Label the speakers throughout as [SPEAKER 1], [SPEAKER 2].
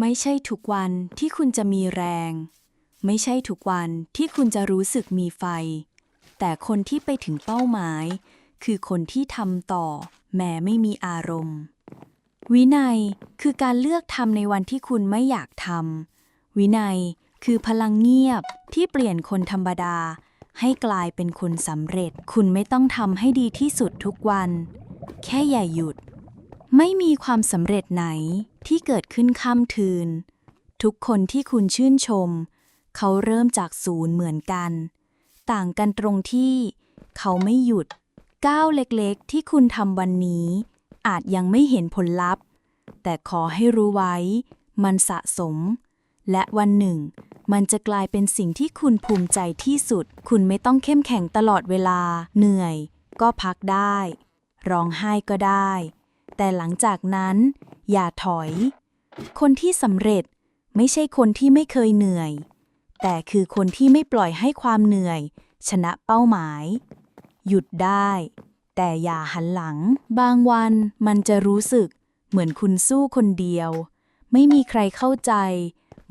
[SPEAKER 1] ไม่ใช่ทุกวันที่คุณจะมีแรง ไม่ใช่ทุกวันที่คุณจะรู้สึกมีไฟ แต่คนที่ไปถึงเป้าหมาย คือคนที่ทำต่อ แม้ไม่มีอารมณ์ วินัยคือการเลือกทำในวันที่คุณไม่อยากทำวินัยคือพลังเงียบที่เปลี่ยนคนธรรมดา ให้กลายเป็นคนสำเร็จ คุณไม่ต้องทำให้ดีที่สุดทุกวัน แค่อย่าหยุด ไม่มีความสำเร็จไหนที่เกิดขึ้นข้ามทืน ทุกคนที่คุณชื่นชม เขาเริ่มจากศูนย์เหมือนกัน ต่างกันตรงที่ เขาไม่หยุด ก้าวเล็กๆ ที่คุณทำวันนี้ อาจยังไม่เห็นผลลัพธ์ แต่ขอให้รู้ไว้ มันสะสม และวันหนึ่ง มันจะกลายเป็นสิ่งที่คุณภูมิใจที่สุด คุณไม่ต้องเข้มแข็งตลอดเวลา เหนื่อย ก็พักได้ ร้องไห้ก็ได้ แต่หลังจากนั้น อย่าถอย คนที่สำเร็จไม่ใช่คนที่ไม่เคยเหนื่อย แต่คือคนที่ไม่ปล่อยให้ความเหนื่อย ชนะเป้าหมาย หยุดได้ แต่อย่าหันหลัง บางวันมันจะรู้สึก เหมือนคุณสู้คนเดียว ไม่มีใครเข้าใจ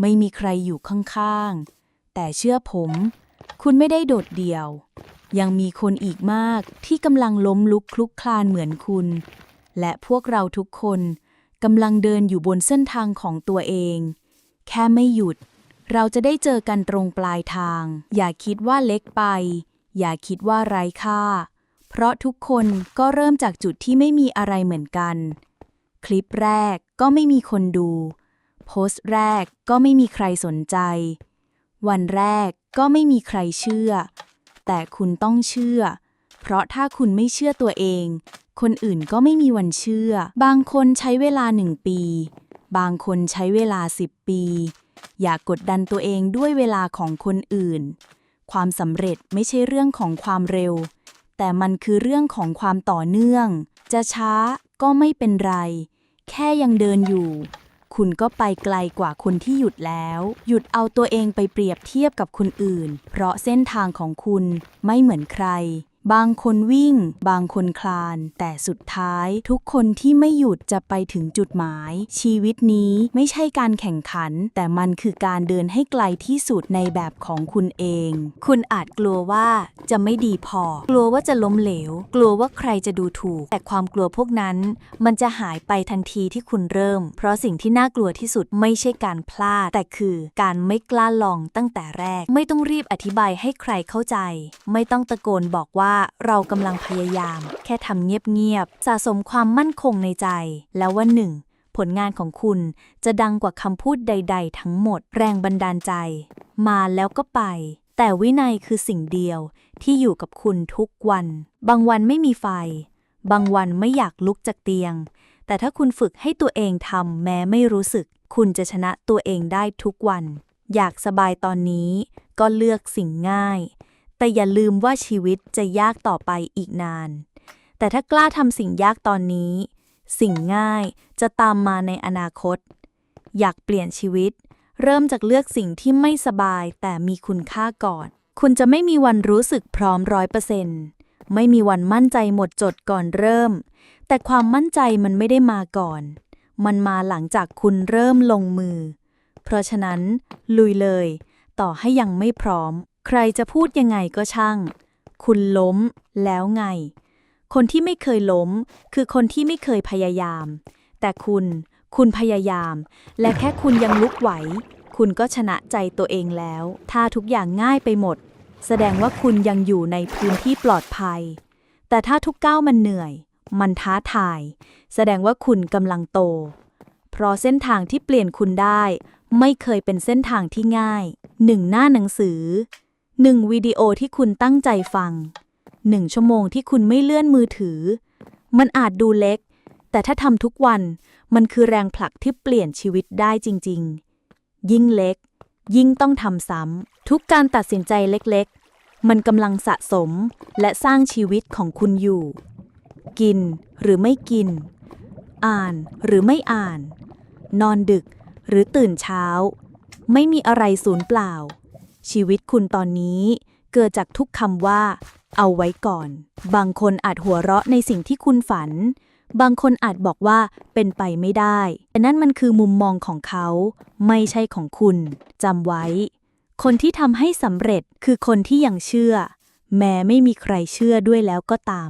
[SPEAKER 1] ไม่มีใครอยู่ข้างๆ แต่เชื่อผม คุณไม่ได้โดดเดี่ยวยังมีคนอีกมากที่กำลังล้มลุกคลุกคลานเหมือนคุณ และพวกเราทุกคนกำลังเดินอยู่บนเส้นทางของตัวเอง แค่ไม่หยุด เราจะได้เจอกันตรงปลายทาง อย่าคิดว่าเล็กไป อย่าคิดว่าไร้ค่า เพราะทุกคนก็เริ่มจากจุดที่ไม่มีอะไรเหมือนกัน คลิปแรกก็ไม่มีคนดู โพสต์แรกก็ไม่มีใครสนใจ วันแรกก็ไม่มีใครเชื่อ แต่คุณต้องเชื่อ เพราะถ้าคุณไม่เชื่อตัวเอง คนอื่นก็ไม่มีวันเชื่อ บางคนใช้เวลาหนึ่งปี บางคนใช้เวลาสิบปี อย่ากกดดันตัวเองด้วยเวลาของคนอื่น ความสำเร็จไม่ใช่เรื่องของความเร็ว แต่มันคือเรื่องของความต่อเนื่อง จะช้าก็ไม่เป็นไร แค่ยังเดินอยู่ คุณก็ไปไกลกว่าคนที่หยุดแล้ว หยุดเอาตัวเองไปเปรียบเทียบกับคนอื่น เพราะเส้นทางของคุณไม่เหมือนใคร บางคนวิ่ง บางคนคลาน แต่สุดท้าย ทุกคนที่ไม่หยุดจะไปถึงจุดหมาย ชีวิตนี้ไม่ใช่การแข่งขัน แต่มันคือการเดินให้ไกลที่สุดในแบบของคุณเอง คุณอาจกลัวว่าจะไม่ดีพอ กลัวว่าจะล้มเหลว กลัวว่าใครจะดูถูก แต่ความกลัวพวกนั้น มันจะหายไปทันทีที่คุณเริ่ม เพราะสิ่งที่น่ากลัวที่สุดไม่ใช่การพลาด แต่คือการไม่กล้าลองตั้งแต่แรก ไม่ต้องรีบอธิบายให้ใครเข้าใจ ไม่ต้องตะโกนบอกว่าเรากำลังพยายาม แค่ทำเงียบๆสะสมความมั่นคงในใจ แล้ววันหนึ่ง ผลงานของคุณจะดังกว่าคำพูดใด ๆ ทั้งหมดแรงบันดาลใจ มาแล้วก็ไป แต่วินัยคือสิ่งเดียวที่อยู่กับคุณทุกวัน บางวันไม่มีไฟ บางวันไม่อยากลุกจากเตียง แต่ถ้าคุณฝึกให้ตัวเองทำแม้ไม่รู้สึก คุณจะชนะตัวเองได้ทุกวัน อยากสบายตอนนี้ก็เลือกสิ่งง่าย แต่อย่าลืมว่าชีวิตจะยากต่อไปอีกนาน แต่ถ้ากล้าทำสิ่งยากตอนนี้ สิ่งง่ายจะตามมาในอนาคต อยากเปลี่ยนชีวิต เริ่มจากเลือกสิ่งที่ไม่สบายแต่มีคุณค่าก่อน คุณจะไม่มีวันรู้สึกพร้อมร้อยเปอร์เซ็นต์ไม่มีวันมั่นใจหมดจดก่อนเริ่ม แต่ความมั่นใจมันไม่ได้มาก่อน มันมาหลังจากคุณเริ่มลงมือ เพราะฉะนั้น ลุยเลย ต่อให้ยังไม่พร้อม ใครจะพูดยังไงก็ช่าง คุณล้มแล้วไง คนที่ไม่เคยล้ม คือคนที่ไม่เคยพยายาม แต่คุณ คุณพยายาม และแค่คุณยังลุกไหว คุณก็ชนะใจตัวเองแล้ว ถ้าทุกอย่างง่ายไปหมด แสดงว่าคุณยังอยู่ในพื้นที่ปลอดภัย แต่ถ้าทุกก้าวมันเหนื่อย มันท้าทาย แสดงว่าคุณกำลังโต เพราะเส้นทางที่เปลี่ยนคุณได้ ไม่เคยเป็นเส้นทางที่ง่ายหนึ่งหน้าหนังสือ หนึ่งวิดีโอที่คุณตั้งใจฟังหนึ่งชั่วโมงที่คุณไม่เลื่อนมือถือ มันอาจดูเล็ก แต่ถ้าทำทุกวันมันคือแรงผลักที่เปลี่ยนชีวิตได้จริง ๆ ยิ่งเล็ก ยิ่งต้องทำซ้ำทุกการตัดสินใจเล็กๆ มันกำลังสะสมและสร้างชีวิตของคุณอยู่ กินหรือไม่กิน อ่านหรือไม่อ่าน นอนดึกหรือตื่นเช้า ไม่มีอะไรสูญเปล่า ชีวิตคุณตอนนี้ เกิดจากทุกคำว่า เอาไว้ก่อน บางคนอาจหัวเราะในสิ่งที่คุณฝัน บางคนอาจบอกว่าเป็นไปไม่ได้ แต่นั่นมันคือมุมมองของเขา ไม่ใช่ของคุณจำไว้ คนที่ทำให้สำเร็จคือคนที่ยังเชื่อ แม้ไม่มีใครเชื่อด้วยแล้วก็ตาม